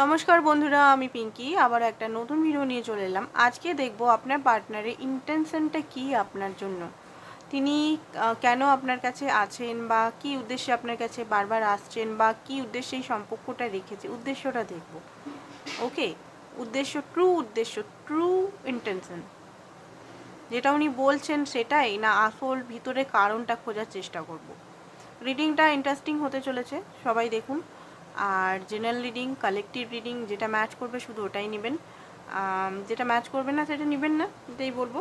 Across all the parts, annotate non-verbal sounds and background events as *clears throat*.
নমস্কার বন্ধুরা, আমি পিঙ্কি। আবার একটা নতুন ভিডিও নিয়ে চলে এলাম। আজকে দেখব আপনার পার্টনারের ইন্টেনশনটা কি আপনার জন্য? তিনি কেন আপনার কাছে আছেন বা কি উদ্দেশ্যে আপনার কাছে বারবার আসছেন বা কি উদ্দেশ্যে এই সম্পর্কটা রেখেছে? উদ্দেশ্যটা দেখব। ওকে উদ্দেশ্য ট্রু উদ্দেশ্য ট্রু ইন্টেনশন যেটা উনি বলছেন সেটাই, না আসল ভিতরে কারণটা খোঁজার চেষ্টা করব। রিডিংটা ইন্টারেস্টিং হতে চলেছে, সবাই দেখুন। আর জেনারেল রিডিং কালেকটিভ রিডিং যেটা ম্যাচ করবে শুধু ওটাই নেবেন। যেটা ম্যাচ করবে না সেটা নেবেন না, এটাই বলব।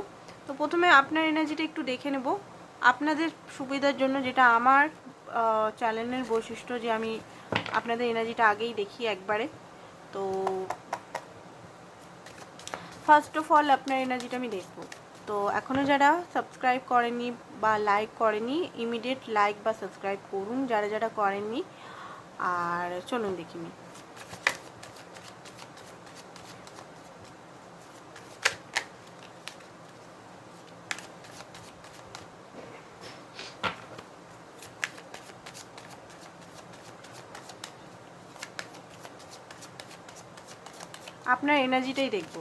তো প্রথমে আপনার এনার্জিটা একটু দেখে নেব। আপনাদের সুবিধার জন্য যেটা আমার চ্যানেলের বৈশিষ্ট্য যে আমি আপনাদের এনার্জিটা আগেই দেখি একবারে। তো ফার্স্ট অফ অল আপনার এনার্জিটা আমি দেখব। তো এখনও যারা সাবস্ক্রাইব করেনি বা লাইক করেনি ইমিডিয়েট লাইক বা সাবস্ক্রাইব করুন। যারা যারা করেননি আর চলুন দেখিনি। আপনার এনার্জিটাই দেখব।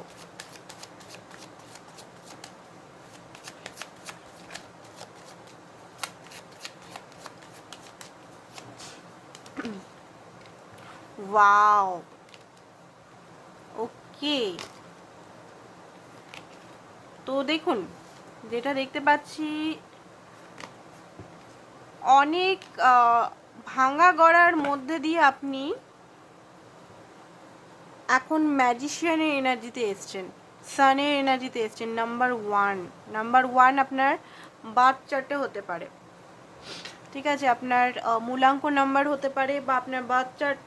ওয়াও ওকে তো দেখুন, যেটা দেখতে পাচ্ছি, অনেক ভাঙা গড়ার মধ্যে দিয়ে আপনি এখন ম্যাজিশিয়ানের এনার্জিতে এসছেন সানের এনার্জিতে এসছেন নাম্বার ওয়ান নাম্বার ওয়ান আপনার বার্থ চার্টে হতে পারে। ঠিক আছে, আপনার মূলাঙ্ক নাম্বার হতে পারে বা আপনার বার্থ চার্ট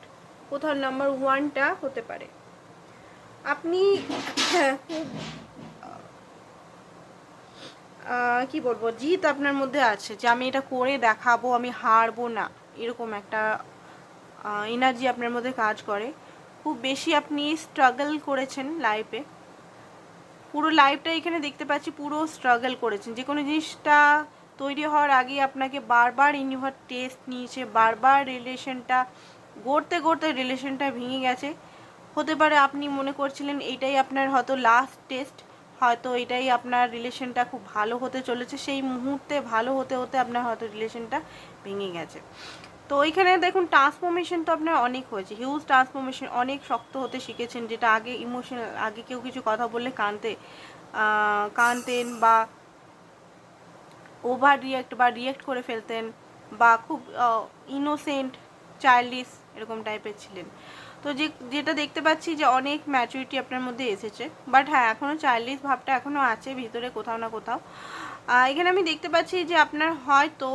কোথাও নাম্বার ওয়ানটা হতে পারে। আপনি কি বলব জিত আপনার মধ্যে আছে যে আমি এটা করে দেখাবো, আমি হারবো না, এরকম একটা এনার্জি আপনার মধ্যে কাজ করে। খুব বেশি আপনি স্ট্রাগল করেছেন লাইফে পুরো লাইফটা এখানে দেখতে পাচ্ছি পুরো স্ট্রাগল করেছেন। যে কোনো জিনিসটা তৈরি হওয়ার আগে আপনাকে বারবার ইউনিভার টেস্ট নিয়েছে, বারবার রিলেশনটা গড়তে গড়তে রিলেশনটা ভেঙে গেছে। হতে পারে আপনি মনে করছিলেন এইটাই আপনার হয়তো লাস্ট টেস্ট হয়তো এটাই আপনার রিলেশনটা খুব ভালো হতে চলেছে, সেই মুহূর্তে ভালো হতে হতে আপনার হয়তো রিলেশনটা ভেঙে গেছে। তো ওইখানে দেখুন ট্রান্সফরমেশন তো আপনার অনেক হয়েছে। হিউজ ট্রান্সফরমেশন অনেক শক্ত হতে শিখেছেন, যেটা আগে ইমোশনাল আগে কেউ কিছু কথা বললে কানতে কানতেন বা ওভার রিয়াক্ট বা রিয়াক্ট করে ফেলতেন বা খুব ইনোসেন্ট চাইল্ডিশ এরকম টাইপের ছিলেন। তো যে, যেটা দেখতে পাচ্ছি যে অনেক ম্যাচুরিটি আপনার মধ্যে এসেছে। বাট হ্যাঁ এখনও চাইল্ডিশ ভাবটা এখনও আছে ভিতরে কোথাও না কোথাও। এখানে আমি দেখতে পাচ্ছি যে আপনার হয়তো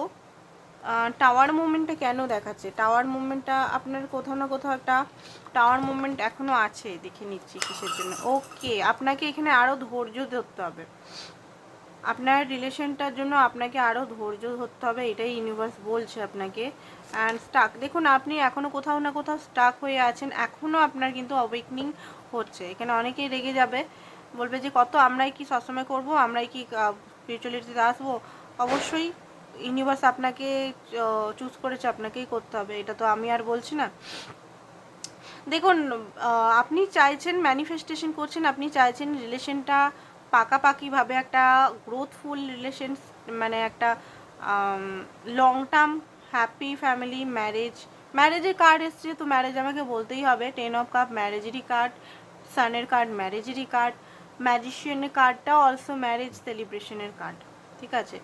টাওয়ার মুভমেন্টটা কেন দেখাচ্ছে? টাওয়ার মুভমেন্টটা আপনার কোথাও না কোথাও একটা টাওয়ার মুভমেন্ট এখনও আছে। দেখে নিচ্ছি কিসের জন্য। ওকে আপনাকে এখানে আরও ধৈর্য ধরতে হবে। আপনার রিলেশনটার জন্য আপনাকে আরও ধৈর্য ধরতে হবে। এটাই ইউনিভার্স বলছে আপনাকে। অ্যান্ড স্টাক দেখুন, আপনি এখনও কোথাও না কোথাও স্টাক হয়ে আছেন। এখনও আপনার কিন্তু অবেকনিং হচ্ছে। এখানে অনেকেই রেগে যাবে। বলবে যে, কত আমরাই কি সবসময় করব? আমরাই কি স্পিরিচুয়ালিটিতে আসব? অবশ্যই ইউনিভার্স আপনাকে চুজ করেছে, আপনাকেই করতে হবে। এটা তো আমি আর বলছি না। দেখুন আপনি চাইছেন ম্যানিফেস্টেশন করছেন, আপনি চাইছেন রিলেশনটা পাকাপাকিভাবে একটা গ্রোথফুল রিলেশন মানে একটা long term happy family marriage ম্যারেজের card এসছে, তো ম্যারেজ আমাকে বলতেই হবে। টেন অফ কাপ ম্যারেজেরই কার্ড সানের কার্ড ম্যারেজেরই কার্ড ম্যাজিশিয়ানের কার্ডটা অলসো ম্যারেজ সেলিব্রেশনের কার্ড ঠিক আছে?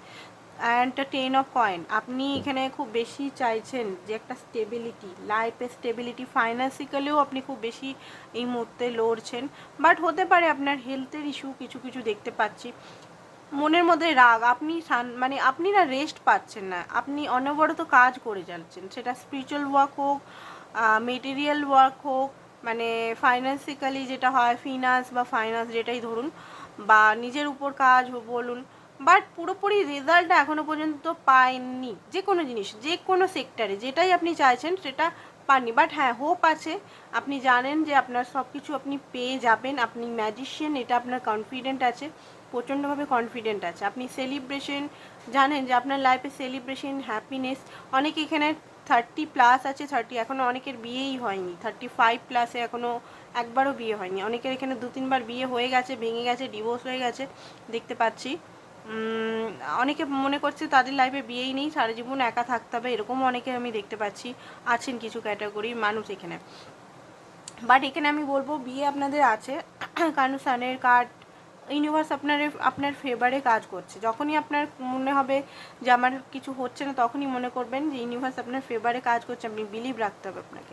অ্যান্ড টেন অফ কয়েন আপনি এখানে খুব বেশি চাইছেন যে একটা স্টেবিলিটি লাইফে স্টেবিলিটি ফাইন্যান্সিক্যালিও আপনি খুব বেশি এই মুহূর্তে লড়ছেন। বাট হতে পারে আপনার হেলথের ইস্যু কিছু কিছু দেখতে পাচ্ছি। মনের মধ্যে রাগ, আপনি মানে আপনি না রেস্ট পাচ্ছেন না। আপনি অনবরত কাজ করে যাচ্ছেন। সেটা স্পিরিচুয়াল ওয়ার্ক হোক মেটেরিয়াল ওয়ার্ক হোক মানে ফাইন্যান্সিক্যালি যেটা হয় ফিনান্স বা ফাইন্যান্স যেটাই ধরুন, বা নিজের উপর কাজ বলুন বাট পুরোপুরি রেজাল্টটা এখনও পর্যন্ত পায়নি যে কোনো জিনিস, যে কোনো সেক্টরে যেটাই আপনি চাইছেন, সেটা পাননি। বাট হ্যাঁ হোপ আছে। আপনি জানেন যে আপনার সব কিছু আপনি পেয়ে যাবেন। আপনি ম্যাজিশিয়ান এটা আপনার কনফিডেন্ট আছে। প্রচণ্ডভাবে কনফিডেন্ট আছে। আপনি সেলিব্রেশন জানেন যে আপনার লাইফে সেলিব্রেশন হ্যাপিনেস অনেকে এখানে থার্টি প্লাস আছে থার্টি এখনও অনেকের বিয়েই হয়নি। থার্টি ফাইভ প্লাসে এখনও একবারও বিয়ে হয়নি। অনেকের এখানে দু, তিনবার বিয়ে হয়ে গেছে, ভেঙে গেছে ডিভোর্স হয়ে গেছে, দেখতে পাচ্ছি। অনেকে মনে করছে তাদের লাইফে বিয়েই নেই, সারা জীবন একা থাকতে হবে এরকমও অনেকে আমি দেখতে পাচ্ছি আছেন কিছু ক্যাটাগরির মানুষ এখানে। বাট এখানে আমি বলব, বিয়ে আপনাদের আছে। *clears throat* কারণ কার্ড ইউনিভার্স আপনার আপনার ফেভারে কাজ করছে। যখনই আপনার মনে হবে যে আমার কিছু হচ্ছে না, তখনই মনে করবেন যে ইউনিভার্স আপনার ফেভারে কাজ করছে, আপনি বিলিভ রাখতে হবে আপনাকে।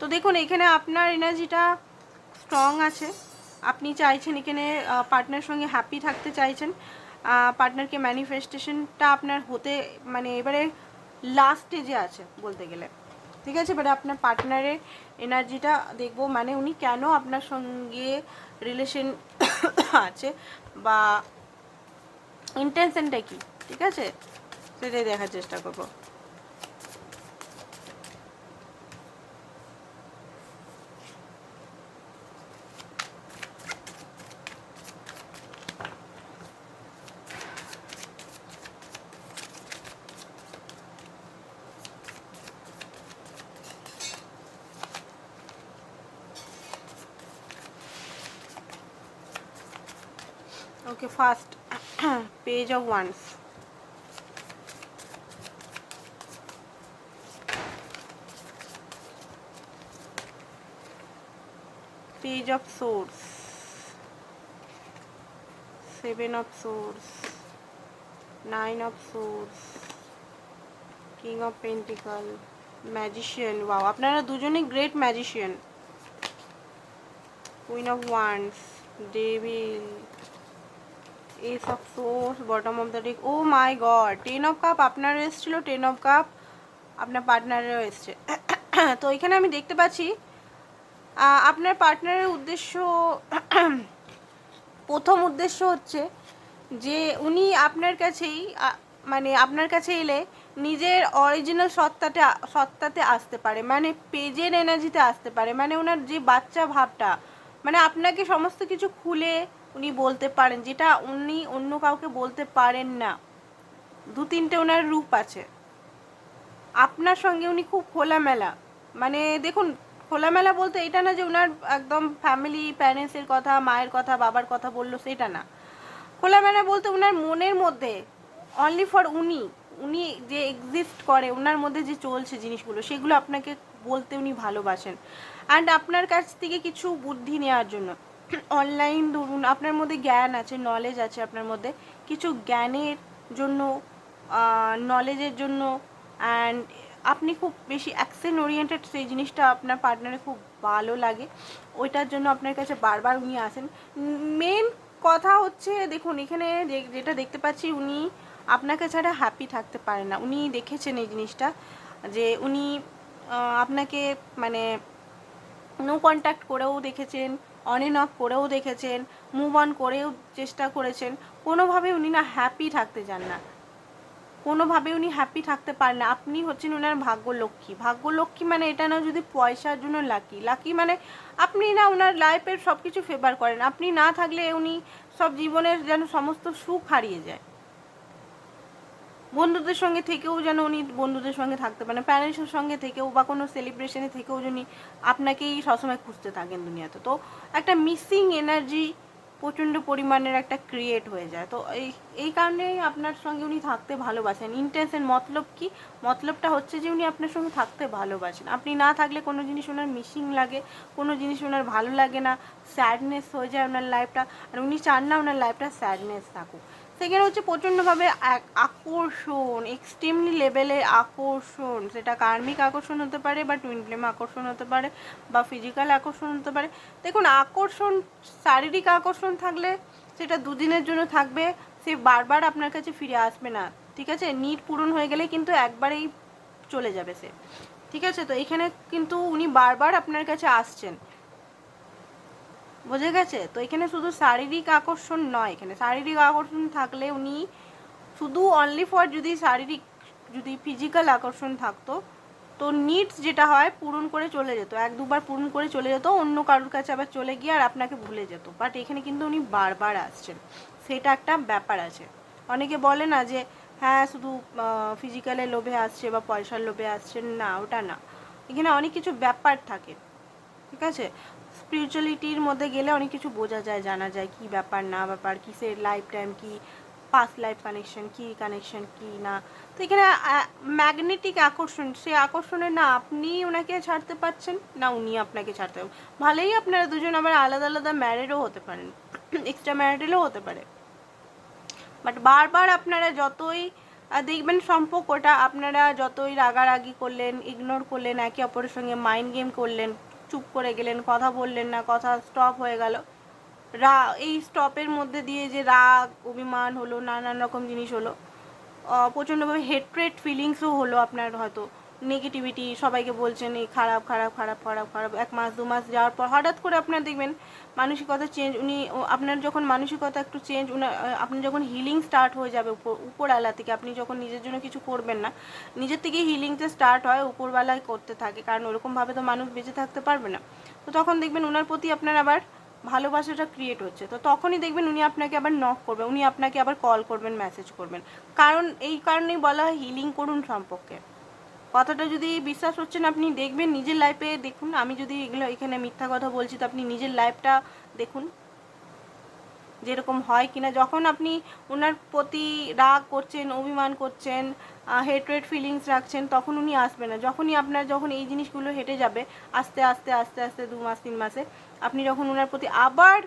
তো দেখুন, এখানে আপনার এনার্জিটা স্ট্রং আছে। আপনি চাইছেন এখানে পার্টনার সঙ্গে হ্যাপি থাকতে চাইছেন। পার্টনারকে ম্যানিফেস্টেশনটা আপনার হতে মানে এবারে লাস্ট স্টেজে আছে বলতে গেলে। ঠিক আছে? এবারে আপনার পার্টনারের এনার্জিটা দেখব মানে উনি কেন আপনার সঙ্গে রিলেশন আছে বা ইন্টেনশনটা কি? ঠিক আছে? সেটাই দেখার চেষ্টা করব। Okay, first page of wands. Page of swords. Seven of swords. Nine of swords. King of pentacle. Magician. Wow, আপনারা দুজনে great magician queen of wands devil ace of swords bottom of the deck oh my God ten of cup আপনারও এসেছিল ten of cup আপনার পার্টনারেরও এসছে। *coughs* তো এখানে আমি দেখতে পাচ্ছি আপনার পার্টনারের উদ্দেশ্য, *coughs* প্রথম উদ্দেশ্য হচ্ছে যে উনি আপনার কাছেই মানে আপনার কাছে এলে নিজের অরিজিনাল সত্তাতে সত্তাতে আসতে পারে মানে পেজের এনার্জিতে আসতে পারে মানে ওনার যে বাচ্চা ভাবটা মানে আপনাকে সমস্ত কিছু খুলে উনি বলতে পারেন, যেটা উনি অন্য কাউকে বলতে পারেন না। দু তিনটে ওনার রূপ আছে। আপনার সঙ্গে উনি খুব খোলামেলা। মানে দেখুন, খোলামেলা বলতে এটা না যে ওনার একদম ফ্যামিলি প্যারেন্টসের কথা, মায়ের কথা, বাবার কথা বলল, সেটা না। খোলামেলা বলতে ওনার মনের মধ্যে অনলি ফর উনি উনি যে এক্সিস্ট করে ওনার মধ্যে যে চলছে জিনিসগুলো, সেগুলো আপনাকে বলতে উনি ভালোবাসেন। অ্যান্ড আপনার কাছ থেকে কিছু বুদ্ধি নেওয়ার জন্য। অনলাইন ধরুন, আপনার মধ্যে জ্ঞান আছে নলেজ আছে আপনার মধ্যে, কিছু জ্ঞানের জন্য নলেজের জন্য অ্যান্ড আপনি খুব বেশি অ্যাকশন ওরিয়েন্টেড সেই জিনিসটা আপনার পার্টনারে খুব ভালো লাগে। ওইটার জন্য আপনার কাছে বারবার উনি আসেন। মেন কথা হচ্ছে, দেখুন, এখানে যেটা দেখতে পাচ্ছি, উনি আপনাকে ছাড়া হ্যাপি থাকতে পারে না। উনি দেখেছেন এই জিনিসটা, যে উনি আপনাকে মানে নো কন্ট্যাক্ট করেও দেখেছেন। অন এন্ড অফ করেও দেখেছেন মুভ অন করেও চেষ্টা করেছেন কোনোভাবে উনি না হ্যাপি থাকতে চান না। কোনোভাবে উনি হ্যাপি থাকতে পারেন না। আপনি হচ্ছেন ওনার ভাগ্যলক্ষ্মী। ভাগ্যলক্ষ্মী মানে এটা না যদি পয়সার জন্য লাকি লাকি মানে আপনি না ওনার লাইফের সব কিছু ফেভার করেন। আপনি না থাকলে উনি সব জীবনের যেন সমস্ত সুখ হারিয়ে যায়। বন্ধুদের সঙ্গে থেকেও যেন উনি বন্ধুদের সঙ্গে থাকতে পারেন প্যারেন্টসের সঙ্গে থেকেও বা কোনো সেলিব্রেশনে থেকেও যিনি আপনাকেই সবসময় খুঁজতে থাকেন দুনিয়াতে। তো একটা মিসিং এনার্জি প্রচণ্ড পরিমাণের একটা ক্রিয়েট হয়ে যায়। তো এই এই কারণেই আপনার সঙ্গে উনি থাকতে ভালোবাসেন। ইন্টেনশন মতলব কি? মতলবটা হচ্ছে যে উনি আপনার সঙ্গে থাকতে ভালোবাসেন। আপনি না থাকলে কোনো জিনিস ওনার মিসিং লাগে, কোনো জিনিস ওনার ভালো লাগে না স্যাডনেস হয়ে যায় ওনার লাইফটা আর উনি চান না ওনার লাইফটা স্যাডনেস থাকুক। সেখানে হচ্ছে প্রচণ্ডভাবে আকর্ষণ এক্সট্রিমলি লেভেলের আকর্ষণ। সেটা কার্মিক আকর্ষণ হতে পারে বা টুইন ফ্লেম আকর্ষণ হতে পারে বা ফিজিক্যাল আকর্ষণ হতে পারে। দেখুন, আকর্ষণ, শারীরিক আকর্ষণ থাকলে সেটা দুদিনের জন্য থাকবে, সে বারবার আপনার কাছে ফিরে আসবে না, ঠিক আছে? নিট পূরণ হয়ে গেলে কিন্তু একবারেই চলে যাবে সে, ঠিক আছে? তো এখানে কিন্তু উনি বারবার আপনার কাছে আসছেন। বোঝা গেছে? তো এখানে শুধু শারীরিক আকর্ষণ নয়, এখানে শারীরিক আকর্ষণ থাকলে উনি শুধু অনলি ফর যদি শারীরিক, যদি ফিজিক্যাল আকর্ষণ থাকতো, তো নিডস যেটা হয় পূরণ করে চলে যেত। এক দুবার পূরণ করে চলে যেত, অন্য কারোর কাছে আবার চলে গিয়ে আর আপনাকে ভুলে যেত। বাট এখানে কিন্তু উনি বারবার আসছেন। সেটা একটা ব্যাপার আছে। অনেকে বলে না যে হ্যাঁ শুধু ফিজিক্যালের লোভে আসছে বা পয়সার লোভে আসছে না, ওটা না। এখানে অনেক কিছু ব্যাপার থাকে। ঠিক আছে? স্পিরিচুয়ালিটির মধ্যে গেলে অনেক কিছু বোঝা যায়, জানা যায় কি ব্যাপার, না ব্যাপার, কিসের লাইফ টাইম কি পাস্ট লাইফ কানেকশন কি কানেকশন কি না। তো এখানে ম্যাগনেটিক আকর্ষণ সেই আকর্ষণে না আপনি ওনাকে ছাড়তে পারছেন, না উনি আপনাকে ছাড়তে ভালোই আপনারা দুজন আবার আলাদা আলাদা ম্যারিডও হতে পারেন এক্সট্রা ম্যারিডেলও হতে পারে। বাট বারবার আপনারা যতই দেখবেন সম্পর্কটা, আপনারা যতই রাগারাগি করলেন ইগনোর করলেন, একে অপরের সঙ্গে মাইন্ড গেম করলেন চুপ করে গেলেন, কথা বললেন না, কথা স্টপ হয়ে গেল। রা, এই স্টপের মধ্যে দিয়ে যে রাগ অভিমান হলো, নানান রকম জিনিস হলো প্রচণ্ডভাবে হেট্রেট ফিলিংসও হলো আপনার হয়তো। নেগেটিভিটি সবাইকে বলছেন, এই খারাপ খারাপ খারাপ খারাপ খারাপ। এক মাস, দু মাস যাওয়ার পর হঠাৎ করে আপনার দেখবেন মানসিকতা চেঞ্জ উনি আপনার যখন মানসিকতা একটু চেঞ্জ আপনার যখন হিলিং স্টার্ট হয়ে যাবে উপর উপরওয়ালা থেকে, আপনি যখন নিজের জন্য কিছু করবেন না, নিজের থেকে হিলিংটা স্টার্ট হয় উপরওয়ালায় করতে থাকে, কারণ ওরকমভাবে তো মানুষ বেঁচে থাকতে পারবে না। তো তখন দেখবেন ওনার প্রতি আপনার আবার ভালোবাসাটা ক্রিয়েট হচ্ছে। তো তখনই দেখবেন উনি আপনাকে আবার নক করবেন উনি আপনাকে আবার কল করবেন মেসেজ করবেন। কারণ, এই কারণেই বলা হয় হিলিং করুন সম্পর্কে। কথাটা যদি বিশ্বাস হচ্ছে না, আপনি দেখবেন নিজের লাইফে দেখুন, আমি যদি এগুলো এখানে মিথ্যা কথা বলছি, তো আপনি নিজের লাইফটা দেখুন, যেরকম হয় কিনা। যখন আপনি ওনার প্রতি রাগ করছেন, অভিমান করছেন হেট্রেড ফিলিংস রাখছেন, তখন উনি আসবে না। যখনই আপনার, যখন এই জিনিসগুলো হেঁটে যাবে, আস্তে আস্তে আস্তে আস্তে, দু মাস, তিন মাসে, আপনি যখন ওনার প্রতি আবার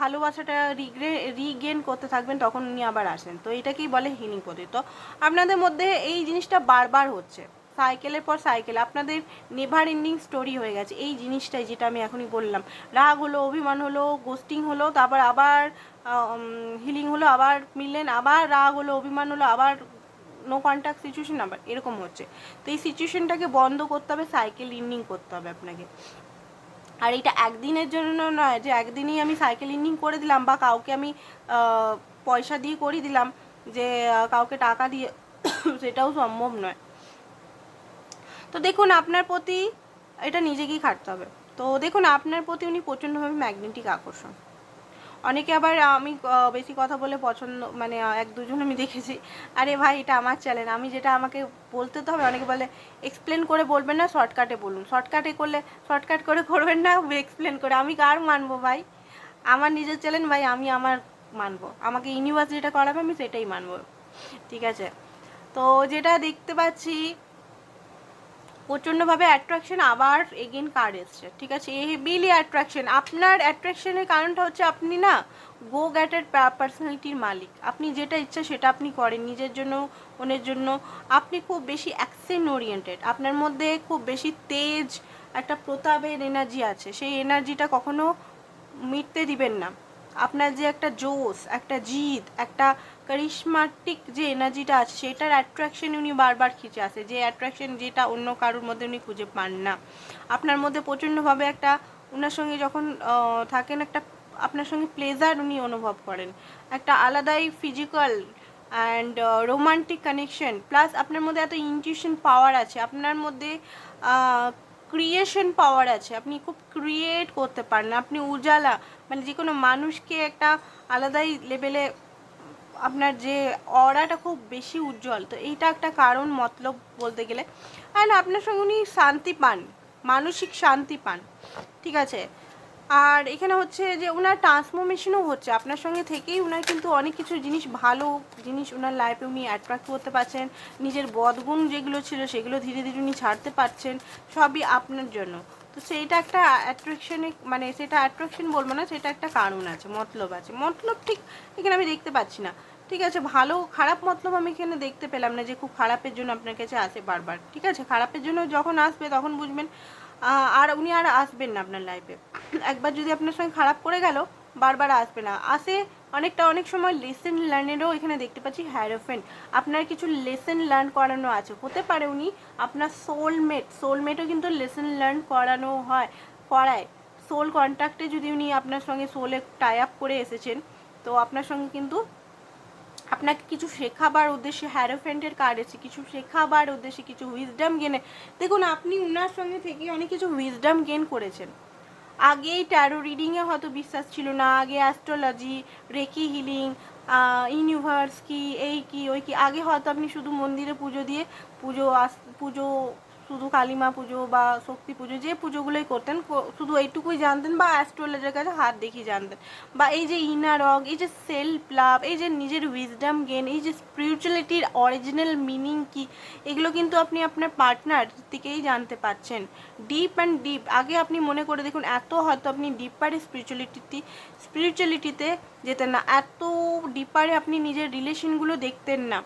ভালোবাসাটা রিগ্রে রিগেন করতে থাকবেন, তখন উনি আবার আসেন। তো এটাকেই বলে হিলিং পদ্ধতি। তো আপনাদের মধ্যে এই জিনিসটা বারবার হচ্ছে। সাইকেলের পর সাইকেল, আপনাদের নেভার এন্ডিং স্টোরি হয়ে গেছে। এই জিনিসটাই যেটা আমি এখনই বললাম। রাগ হলো, অভিমান হলো গোস্টিং হলো, তারপর আবার হিলিং হলো, আবার মিললেন, আবার রাগ হলো, অভিমান হলো, আবার নো কন্ট্যাক্ট সিচুয়েশন আবার এরকম হচ্ছে। তো এই সিচুয়েশনটাকে বন্ধ করতে হবে, সাইকেল ইন্ডিং করতে হবে আপনাকে। আর এটা একদিনের জন্য নয় যে, একদিনই আমি সাইকেল ইন্ডিং করে দিলাম বা কাউকে আমি পয়সা দিয়ে করে দিলাম যে কাউকে টাকা দিয়ে, *coughs* সেটাও সম্ভব নয়। তো দেখুন, আপনার প্রতি এটা নিজেকেই খাটতে হবে। তো দেখুন, আপনার প্রতি উনি প্রচণ্ডভাবে ম্যাগনেটিক আকর্ষণ। অনেকে আবার আমি বেশি কথা বলে পছন্দ মানে এক দুজন আমি দেখেছি। আরে ভাই, এটা আমার চ্যানেল আমি যেটা আমাকে বলতে তো হবে, অনেকে বলে এক্সপ্লেন করে বলবেন না শর্টকাটে বলুন। শর্টকাটে করলে শর্টকাট করে করবেন না এক্সপ্লেন করে। আমি কার মানবো ভাই? আমার নিজের চ্যানেল ভাই, আমি আমার মানবো। আমাকে ইউনিভার্স যেটা করাবে, আমি সেটাই মানবো। ঠিক আছে? তো যেটা দেখতে পাচ্ছি প্রচণ্ডভাবে অ্যাট্রাকশন আবার এগেন কার এসছে, ঠিক আছে? হেভিলি অ্যাট্রাকশন আপনার অ্যাট্রাকশনের কারণটা হচ্ছে আপনি না গো গ্যাটেড পার্সোনালিটির মালিক। আপনি যেটা ইচ্ছা সেটা আপনি করেন নিজের জন্য অন্যের জন্য। আপনি খুব বেশি অ্যাকশন ওরিয়েন্টেড আপনার মধ্যে খুব বেশি তেজ, একটা প্রতাপের এনার্জি আছে। সেই এনার্জিটা কখনো মিটতে দিবেন না। আপনার যে একটা জোশ, একটা জিদ, একটা কারিশমাটিক যে এনার্জিটা আছে, সেটার অ্যাট্রাকশন উনি বারবার খিচে আসে। যে অ্যাট্রাকশন যেটা অন্য কারোর মধ্যে উনি খুঁজে পান না। আপনার মধ্যে প্রচণ্ডভাবে একটা ওনার সঙ্গে যখন থাকেন একটা, আপনার সঙ্গে প্লেজার উনি অনুভব করেন। একটা আলাদাই physical and romantic connection plus আপনার মধ্যে এত ইনটিউশন পাওয়ার আছে, আপনার মধ্যে ক্রিয়েশন পাওয়ার আছে। আপনি খুব ক্রিয়েট করতে পারেন আপনি উজালা মানে যে কোনো মানুষকে একটা আলাদাই লেভেলে আপনার যে অরাটা খুব বেশি উজ্জ্বল, তো এইটা একটা কারণ মতলব বলতে গেলে। অ্যান্ড আপনার সঙ্গে উনি শান্তি পান, মানসিক শান্তি পান, ঠিক আছে? আর এখানে হচ্ছে যে ওনার ট্রান্সফরমেশনও হচ্ছে, আপনার সঙ্গে থেকেই ওনার কিন্তু অনেক কিছু জিনিস ভালো জিনিস ওনার লাইফে উনি অ্যাট্রাক্ট করতে পারছেন। নিজের বদগুণ যেগুলো ছিল, সেগুলো ধীরে ধীরে উনি ছাড়তে পারছেন, সবই আপনার জন্য। তো সেইটা একটা অ্যাট্রাকশনে মানে সেটা অ্যাট্রাকশন বলব না, সেটা একটা কারণ আছে, মতলব আছে। মতলব ঠিক এখানে আমি দেখতে পাচ্ছি না। ঠিক আছে, ভালো, খারাপ মতলব আমি এখানে দেখতে পেলাম না যে খুব খারাপের জন্য আপনার কাছে আসে বারবার। ঠিক আছে, খারাপের জন্য যখন আসবে তখন বুঝবেন আর উনি আর আসবেন না আপনার লাইফে একবার যদি আপনার সঙ্গে খারাপ করে গেল, বারবার আসবে না। আসে অনেকটা, অনেক সময় লেসেন লার্নেরও এখানে দেখতে পাচ্ছি হ্যারোফেন আপনার কিছু লেসেন লার্ন করানো আছে। হতে পারে উনি আপনার সোলমেট সোলমেটও কিন্তু লেসেন লার্ন করানো হয়, করায়। সোল কন্ট্যাক্টে যদি উনি আপনার সঙ্গে সোলে টাই আপ করে এসেছেন, তো আপনার সঙ্গে কিন্তু আপনাকে কিছু শেখাবার উদ্দেশ্যে হ্যারোফেন্টের কার্ড এসে কিছু শেখাবার উদ্দেশ্যে কিছু উইজডাম গেনে দেখুন, আপনি উনার সঙ্গে থেকে অনেক কিছু উইজডাম গেন করেছেন। আগেই ট্যারো রিডিংয়ে হয়তো বিশ্বাস ছিল না, আগে অ্যাস্ট্রোলজি রেকি হিলিং ইউনিভার্স কি, এই কি, ওই কি, আগে হয়তো আপনি শুধু মন্দিরে পুজো দিয়ে পুজো আস, পুজো শুধু কালীমা পুজো বা শক্তি পুজো, যে পুজোগুলোই করতেন শুধু এইটুকুই জানতেন বা অ্যাস্ট্রোলজার কাছে হাত দেখিয়ে জানতেন। বা এই যে ইনারগ এই যে সেলফ লাভ এই যে নিজের উইজডম গেন এই যে স্পিরিচুয়ালিটির অরিজিনাল মিনিং কি, এগুলো কিন্তু আপনি আপনার পার্টনার থেকেই জানতে পারছেন ডিপ অ্যান্ড ডিপ আগে আপনি মনে করে দেখুন, এত হয়তো আপনি ডিপারে স্পিরিচুয়ালিটি স্পিরিচুয়ালিটিতে যেতেন না, এত ডিপারে আপনি নিজের রিলেশনগুলো দেখতেন না।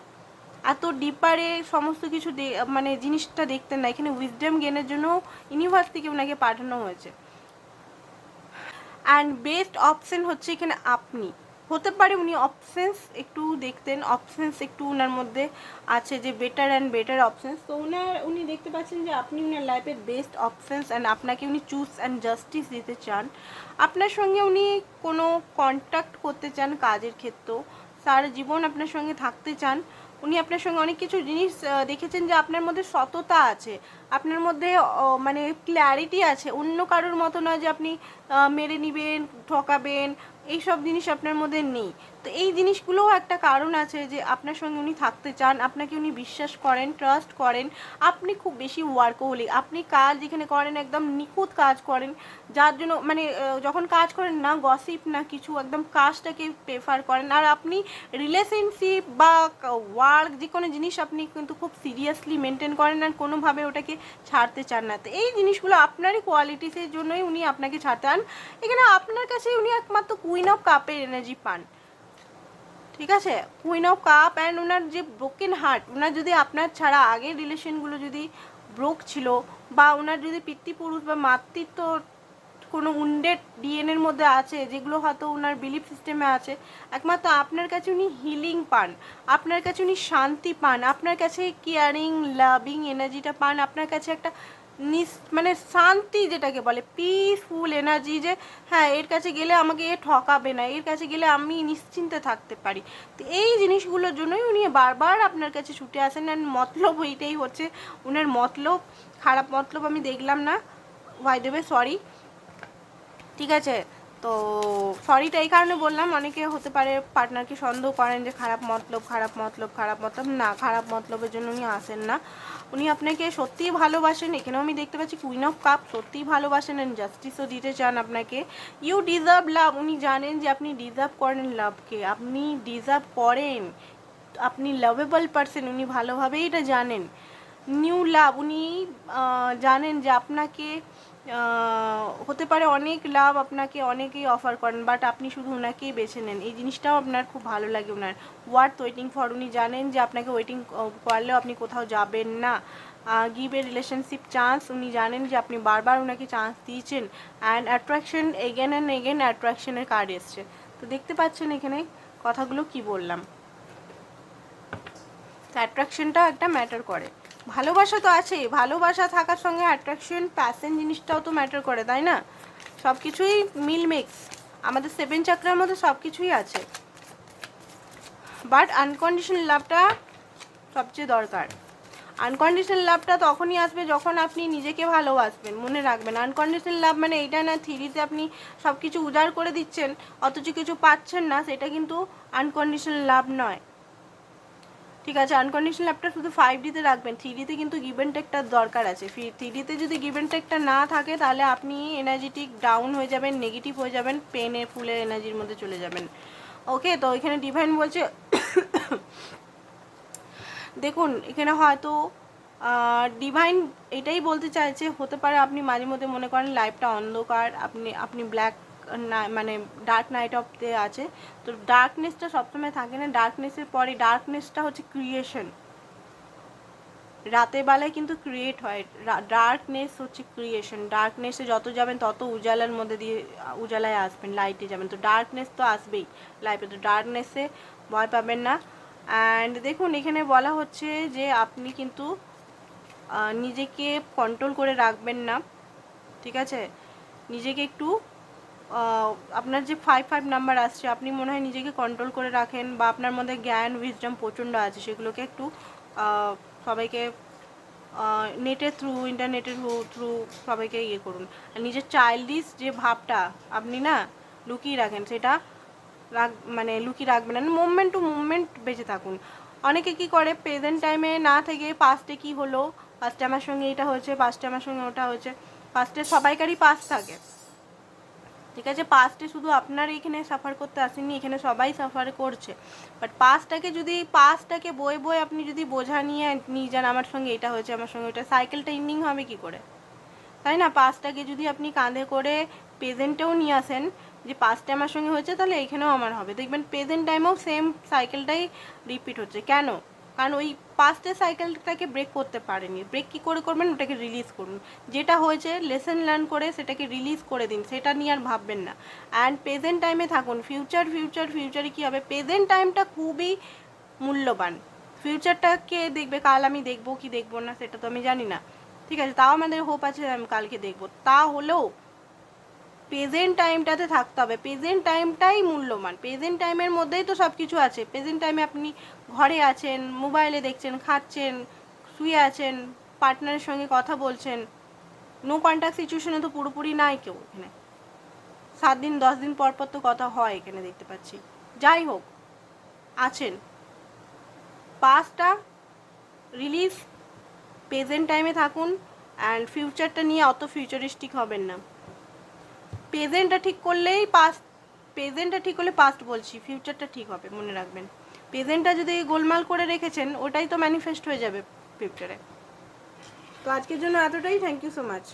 এত ডিপারে সমস্ত কিছু মানে জিনিসটা দেখতেন না। এখানে উইজডম গেনের জন্য ইউনিভার্স থেকে ওনাকে পাঠানো হয়েছে। অ্যান্ড বেস্ট অপশন হচ্ছে এখানে আপনি। হতে পারে উনি অপশনস একটু দেখতেন অপশনস একটু ওনার মধ্যে আছে যে বেটার অ্যান্ড বেটার অপশনস তো ওনার উনি দেখতে পাচ্ছেন যে আপনি ওনার লাইফের বেস্ট অপশনস অ্যান্ড আপনাকে উনি চুজ অ্যান্ড জাস্টিস দিতে চান। আপনার সঙ্গে উনি কোনো কন্ট্যাক্ট করতে চান কাজের ক্ষেত্রেও, সারা জীবন আপনার সঙ্গে থাকতে চান। উনি আপনার সঙ্গে অনেক কিছু জিনিস দেখেছেন যে আপনার মধ্যে সততা আছে, আপনার মধ্যে মানে ক্ল্যারিটি আছে, অন্য কারোর মতো নয় যে আপনি মেরে নিবেন, ঠকাবেন, এইসব জিনিস আপনার মধ্যে নেই। তো এই জিনিসগুলোও একটা কারণ আছে যে আপনার সঙ্গে উনি থাকতে চান, আপনাকে উনি বিশ্বাস করেন ট্রাস্ট করেন। আপনি খুব বেশি ওয়ার্কহলিক আপনি কাজ যেখানে করেন একদম নিখুঁত কাজ করেন, যার জন্য মানে যখন কাজ করেন না গসিপ না কিছু, একদম কাজটাকে প্রেফার করেন। আর আপনি রিলেশনশিপ বা ওয়ার্ক যে কোনো জিনিস আপনি কিন্তু খুব সিরিয়াসলি মেনটেন করেন আর কোনোভাবে ওটাকে ছাড়তে চান না। তো এই জিনিসগুলো আপনারই কোয়ালিটিসের জন্যই উনি আপনাকে ছাড়তে চান। এখানে আপনার কাছে উনি একমাত্র কুইন অফ কাপের এনার্জি পান। ঠিক আছে? কুইন অফ কাপ অ্যান্ড ওনার যে ব্রোকেন হার্ট ওনার যদি আপনার ছাড়া আগের রিলেশনগুলো যদি ব্রোক ছিল বা ওনার যদি পিতৃপুরুষ বা মাতৃত্ব কোনো উন্ডেড ডিএনএর মধ্যে আছে, যেগুলো হয়তো ওনার বিলিফ সিস্টেমে আছে, একমাত্র আপনার কাছে উনি হিলিং পান, আপনার কাছে উনি শান্তি পান, আপনার কাছে কেয়ারিং লাভিং এনার্জিটা পান, আপনার কাছে একটা নিস মানে শান্তি যেটাকে বলে পিসফুল এনার্জি যে হ্যাঁ এর কাছে গেলে আমাকে এ ঠকাবে না, এর কাছে গেলে আমি নিশ্চিন্তে থাকতে পারি। তো এই জিনিসগুলোর জন্যই উনি বারবার আপনার কাছে ছুটে আসেন অ্যান্ড মতলব এইটাই হচ্ছে উনার মতলব। খারাপ মতলব আমি দেখলাম না ওয়াই দেবে সরি ঠিক আছে, তো সরিটা এই কারণে বললাম, অনেকে হতে পারে পার্টনারকে সন্দেহ করেন যে খারাপ মতলব খারাপ মতলব খারাপ মতলব। না, খারাপ মতলবের জন্য উনি আসেন না। উনি আপনাকে সত্যিই ভালোবাসেন, এখানেও আমি দেখতে পাচ্ছি কুইন অফ কাপ সত্যিই ভালোবাসেন অ্যান্ড জাস্টিসও দিতে চান আপনাকে। ইউ ডিজার্ভ লাভ উনি জানেন যে আপনি ডিজার্ভ করেন লাভকে আপনি ডিজার্ভ করেন, আপনি লাভেবল পারসন উনি ভালোভাবেই এটা জানেন। নিউ লাভ উনি জানেন যে আপনাকে হতে পারে অনেক লাভ আপনাকে অনেকেই অফার করেন বাট আপনি শুধু ওনাকেই বেছে নেন। এই জিনিসটাও আপনার খুব ভালো লাগে ওনার ওয়ার্থ ওয়েটিং ফর উনি জানেন যে আপনাকে ওয়েটিং করলেও আপনি কোথাও যাবেন না। গিভ এ রিলেশনশিপ চান্স উনি জানেন যে আপনি বারবার ওনাকে চান্স দিয়েছেন। And attraction again and again অ্যাট্রাকশনের card এসছে। তো দেখতে পাচ্ছেন এখানে কথাগুলো কি বললাম। অ্যাট্রাকশনটা একটা ম্যাটার করে। ভালোবাসা তো আছেই। ভালোবাসা থাকার সঙ্গে অ্যাট্রাকশন প্যাশন জিনিসটাও তো ম্যাটার করে, তাই না? সব কিছুই মিল মিক্স আমাদের সেভেন চাকরার মধ্যে সব কিছুই আছে। বাট আনকন্ডিশনাল লাভটা সবচেয়ে দরকার। আনকন্ডিশনাল লাভটা তখনই আসবে যখন আপনি নিজেকে ভালোবাসবেন, মনে রাখবেন। আনকন্ডিশনাল লাভ মানে এইটা না, থ্রিতে আপনি সব কিছু উজাড় করে দিচ্ছেন, অথচ কিছু পাচ্ছেন না, সেটা কিন্তু আনকন্ডিশনাল লাভ নয়। ঠিক আছে আনকন্ডিশনাল অ্যাপটা শুধু ফাইভ ডিতে রাখবেন থ্রি ডিতে কিন্তু গিভেন টেকটার দরকার আছে। থ্রি ডিতে যদি গিভেন টেকটা না থাকে, তাহলে আপনি এনার্জেটিক ডাউন হয়ে যাবেন নেগেটিভ হয়ে যাবেন পেনে ফুলে এনার্জির মধ্যে চলে যাবেন। ওকে তো এখানে ডিভাইন বলছে, দেখুন, এখানে হয়তো ডিভাইন এটাই বলতে চাইছে, হতে পারে আপনি মাঝে মধ্যে মনে করেন লাইফটা অন্ধকার, আপনি আপনি ব্ল্যাক মানে ডার্ক নাইট অফ ডে আছে। তো ডার্কনেসটা সবসময় থাকে না। ডার্কনেসের পরে ডার্কনেসটা হচ্ছে ক্রিয়েশন রাতের বেলায় কিন্তু ক্রিয়েট হয়। ডার্কনেস হচ্ছে ক্রিয়েশন ডার্কনেসে যত যাবেন, তত উজালার মধ্যে দিয়ে উজালায় আসবেন লাইটে যাবেন। তো ডার্কনেস তো আসবেই লাইফে তো ডার্কনেসে ভয় পাবেন না। অ্যান্ড দেখুন, এখানে বলা হচ্ছে যে আপনি কিন্তু নিজেকে কন্ট্রোল করে রাখবেন না। ঠিক আছে? নিজেকে একটু আপনার যে ফাইভ ফাইভ নাম্বার আসছে, আপনি মনে হয় নিজেকে কন্ট্রোল করে রাখেন বা আপনার মধ্যে জ্ঞান উইজডম প্রচণ্ড আছে, সেগুলোকে একটু সবাইকে নেটের থ্রু ইন্টারনেটের থ্রু সবাইকে ইয়ে করুন। আর নিজের চাইল্ডিশ যে ভাবটা আপনি না লুকিয়ে রাখেন, সেটা রাখ মানে লুকিয়ে রাখবেন না মুভমেন্ট টু মুভমেন্ট বেঁচে থাকুন। অনেকে কি করে প্রেজেন্ট টাইমে না থেকে পাস্টে কি হলো পাস্টে আমার সঙ্গে এটা হয়েছে পাস্টে আমার সঙ্গে ওটা হয়েছে পাস্টে সবাইকারই পাস থাকে। ঠিক আছে? পাস্টে শুধু আপনার এখানে সাফার করতে আসেননি, এখানে সবাই সাফার করছে। বাট পাস্টটাকে যদি পাস্টটাকে বয়ে বয়ে আপনি যদি বোঝা নিয়ে নিয়ে যান আমার সঙ্গে, এটা হয়েছে আমার সঙ্গে, ওটা সাইকেলটা ইন্ডিং হবে কি করে? তাই না? পাস্টটাকে যদি আপনি কাঁধে করে প্রেজেন্টেও নিয়ে আসেন, যে পাস্টে আমার সঙ্গে হয়েছে, তাহলে এখানেও আমার হবে। দেখবেন প্রেজেন্ট টাইমেও সেম সাইকেলটাই রিপিট হচ্ছে। কেন? কারণ ওই পাস্টের সাইকেলটাকে ব্রেক করতে পারেনি। ব্রেক কী করে করবেন? ওটাকে রিলিজ করুন। যেটা হয়েছে লেসন লার্ন করে সেটাকে রিলিজ করে দিন। সেটা নিয়ে আর ভাববেন না। অ্যান্ড প্রেজেন্ট টাইমে থাকুন। ফিউচার ফিউচার ফিউচারে কী হবে? প্রেজেন্ট টাইমটা খুবই মূল্যবান। ফিউচারটাকে দেখবে? কাল আমি দেখব কি দেখব না, সেটা তো আমি জানি না। ঠিক আছে, তাও আমাদের হোপ আছে আমি কালকে দেখব। তা হলেও প্রেজেন্ট টাইমটাতে থাকতে হবে। প্রেজেন্ট টাইমটাই মূল্যবান। প্রেজেন্ট টাইমের মধ্যেই তো সব কিছু আছে। প্রেজেন্ট টাইমে আপনি ঘরে আছেন মোবাইলে দেখছেন, খাচ্ছেন, শুয়ে আছেন পার্টনারের সঙ্গে কথা বলছেন নো কন্ট্যাক্ট সিচুয়েশনে তো পুরোপুরি নাই কেউ এখানে। সাত দিন, দশ দিন পর পর তো কথা হয় এখানে দেখতে পাচ্ছি। যাই হোক, আছেন। পাস্টটা রিলিজ প্রেজেন্ট টাইমে থাকুন অ্যান্ড ফিউচারটা নিয়ে অত ফিউচারিস্টিক হবেন না। প্রেজেন্টটা ঠিক করলেই পাস্ট প্রেজেন্টটা ঠিক করলে পাস্ট বলছি ফিউচারটা ঠিক হবে, মনে রাখবেন। প্রেজেন্টটা যদি গোলমাল করে রেখেছেন, ওটাই তো ম্যানিফেস্ট হয়ে যাবে ফিউচারে তো আজকের জন্য এতটাই থ্যাংক ইউ সো মাচ